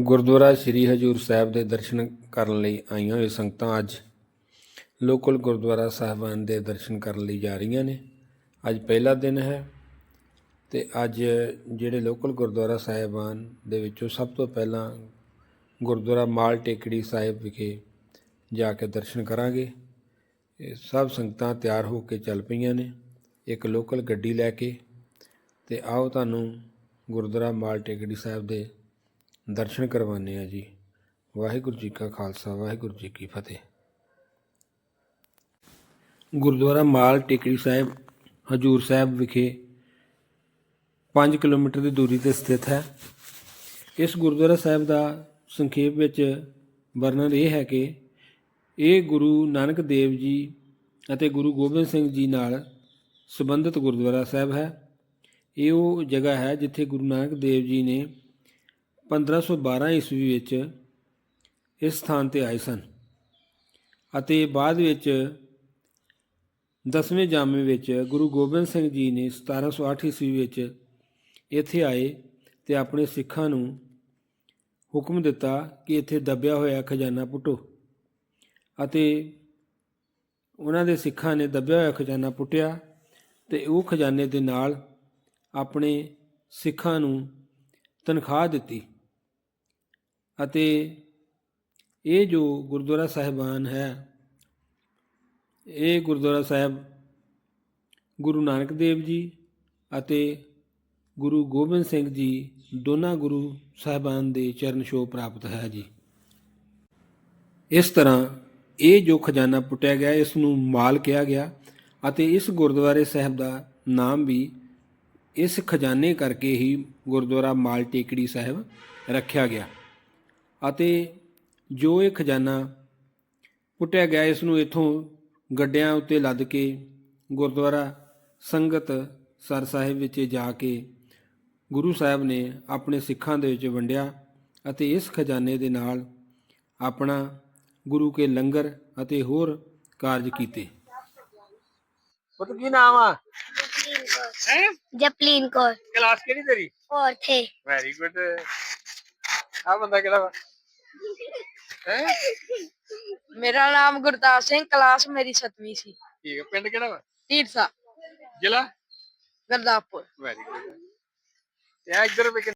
ਗੁਰਦੁਆਰਾ ਸ੍ਰੀ ਹਜੂਰ ਸਾਹਿਬ ਦੇ ਦਰਸ਼ਨ ਕਰਨ ਲਈ ਆਈਆਂ ਹੋਈਆਂ ਸੰਗਤਾਂ ਅੱਜ ਲੋਕਲ ਗੁਰਦੁਆਰਾ ਸਾਹਿਬਾਨ ਦੇ ਦਰਸ਼ਨ ਕਰਨ ਲਈ ਜਾ ਰਹੀਆਂ ਨੇ। ਅੱਜ ਪਹਿਲਾ ਦਿਨ ਹੈ ਤੇ ਅੱਜ ਜਿਹੜੇ ਲੋਕਲ ਗੁਰਦੁਆਰਾ ਸਾਹਿਬਾਨ ਦੇ ਵਿੱਚੋਂ ਸਭ ਤੋਂ ਪਹਿਲਾਂ ਗੁਰਦੁਆਰਾ ਮਾਲ ਟੇਕੜੀ ਸਾਹਿਬ ਵਿਖੇ ਜਾ ਕੇ ਦਰਸ਼ਨ ਕਰਾਂਗੇ। ਇਹ ਸਭ ਸੰਗਤਾਂ ਤਿਆਰ ਹੋ ਕੇ ਚੱਲ ਪਈਆਂ ਨੇ। ਇੱਕ ਲੋਕਲ ਗੱਡੀ ਲੈ ਕੇ ਤੇ ਆਓ ਤੁਹਾਨੂੰ ਗੁਰਦੁਆਰਾ ਮਾਲ ਟੇਕੜੀ ਸਾਹਿਬ ਦੇ ਦਰਸ਼ਨ ਕਰਵਾਉਂਦੇ ਆ ਜੀ। ਵਾਹਿਗੁਰੂ ਜੀ ਕਾ ਖਾਲਸਾ, ਵਾਹਿਗੁਰੂ ਜੀ ਕੀ ਫਤਿਹ। ਗੁਰਦੁਆਰਾ ਮਾਲ ਟੇਕੜੀ ਸਾਹਿਬ, ਹਜੂਰ ਸਾਹਿਬ ਵਿਖੇ 5 ਕਿਲੋਮੀਟਰ ਦੀ ਦੂਰੀ ਤੇ ਸਥਿਤ ਹੈ। ਇਸ ਗੁਰਦੁਆਰਾ ਸਾਹਿਬ ਦਾ ਸੰਖੇਪ ਵਿੱਚ ਵਰਣਨ ਇਹ ਹੈ ਕਿ ਇਹ ਗੁਰੂ ਨਾਨਕ ਦੇਵ ਜੀ ਅਤੇ ਗੁਰੂ ਗੋਬਿੰਦ ਸਿੰਘ ਜੀ ਨਾਲ ਸੰਬੰਧਿਤ ਗੁਰਦੁਆਰਾ ਸਾਹਿਬ ਹੈ। ਇਹ ਉਹ ਜਗ੍ਹਾ ਹੈ ਜਿੱਥੇ ਗੁਰੂ ਨਾਨਕ ਦੇਵ ਜੀ ਨੇ 1512 ਈਸਵੀ ਵਿੱਚ ਇਸ ਸਥਾਨ ਤੇ ਆਏ ਸਨ ਅਤੇ ਬਾਅਦ ਵਿੱਚ ਦਸਵੇਂ ਜਾਮੇ ਵਿੱਚ ਗੁਰੂ ਗੋਬਿੰਦ ਸਿੰਘ ਜੀ ਨੇ 1708 ਈਸਵੀ ਵਿੱਚ ਇੱਥੇ ਆਏ ਤੇ ਆਪਣੇ ਸਿੱਖਾਂ ਨੂੰ ਹੁਕਮ ਦਿੱਤਾ ਕਿ ਇੱਥੇ ਦੱਬਿਆ ਹੋਇਆ ਖਜ਼ਾਨਾ ਪੁੱਟੋ ਅਤੇ ਉਹਨਾਂ ਦੇ ਸਿੱਖਾਂ ਨੇ ਦੱਬਿਆ ਹੋਇਆ ਖਜ਼ਾਨਾ ਪੁੱਟਿਆ ਤੇ ਉਹ ਖਜ਼ਾਨੇ ਦੇ ਨਾਲ ਆਪਣੇ ਸਿੱਖਾਂ ਨੂੰ ਤਨਖਾਹ ਦਿੱਤੀ। ਅਤੇ ਇਹ ਜੋ ਗੁਰਦੁਆਰਾ ਸਾਹਿਬਾਨ ਹੈ, ਇਹ ਗੁਰਦੁਆਰਾ ਸਾਹਿਬ ਗੁਰੂ ਨਾਨਕ ਦੇਵ ਜੀ ਅਤੇ ਗੁਰੂ ਗੋਬਿੰਦ ਸਿੰਘ ਜੀ ਦੋਨਾਂ ਗੁਰੂ ਸਾਹਿਬਾਨ ਦੇ ਚਰਨ ਛੋਹ ਪ੍ਰਾਪਤ ਹੈ ਜੀ। ਇਸ ਤਰ੍ਹਾਂ ਇਹ ਜੋ ਖਜ਼ਾਨਾ ਪੁੱਟਿਆ ਗਿਆ, ਇਸ ਨੂੰ ਮਾਲ ਕਿਹਾ ਗਿਆ ਅਤੇ ਇਸ ਗੁਰਦੁਆਰੇ ਸਾਹਿਬ ਦਾ ਨਾਮ ਵੀ ਇਸ ਖਜ਼ਾਨੇ ਕਰਕੇ ਹੀ ਗੁਰਦੁਆਰਾ ਮਾਲ ਟੇਕੜੀ ਸਾਹਿਬ ਰੱਖਿਆ ਗਿਆ। ਅਤੇ ਜੋ ਇਹ ਖਜ਼ਾਨਾ ਪੁੱਟਿਆ ਗਿਆ ਇਸ ਨੂੰ ਇਥੋਂ ਗੱਡਿਆਂ ਉੱਤੇ ਲੱਦ ਕੇ ਗੁਰਦੁਆਰਾ ਸੰਗਤ ਸਰ ਸਾਹਿਬ ਵਿੱਚ ਜਾ ਕੇ ਗੁਰੂ ਸਾਹਿਬ ਨੇ ਆਪਣੇ ਸਿੱਖਾਂ ਦੇ ਵਿੱਚ ਵੰਡਿਆ ਅਤੇ ਇਸ ਖਜ਼ਾਨੇ ਦੇ ਨਾਲ ਆਪਣਾ ਗੁਰੂ ਕੇ ਲੰਗਰ ਅਤੇ ਹੋਰ ਕਾਰਜ ਕੀਤੇ। ਪੁੱਤ ਕੀ ਨਾਮ ਆ? ਹੈ? ਜਪਲੀਨ ਕੌਰ। ਕਲਾਸ ਕਿਹੜੀ ਤੇਰੀ? ਹੋਰ ਥੇ ਵੈਰੀ ਗੁੱਡ ਆ ਬੰਦਾ ਕਿਹੜਾ ਵਾ? ਹੈ? ਮੇਰਾ ਨਾਮ ਗੁਰਦਾਸ ਸਿੰਘ ਕਲਾਸ ਮੇਰੀ 7ਵੀਂ ਸੀ। ਠੀਕ ਹੈ ਪਿੰਡ ਕਿਹੜਾ ਵਾ? ਢੀਡਸਾ। ਜ਼ਿਲ੍ਹਾ? ਗੁਰਦਾਸਪੁਰ। ਵੈਰੀ ਗੁੱਡ ਤੇ ਆ ਇੱਧਰ ਵੀ ਕਿ-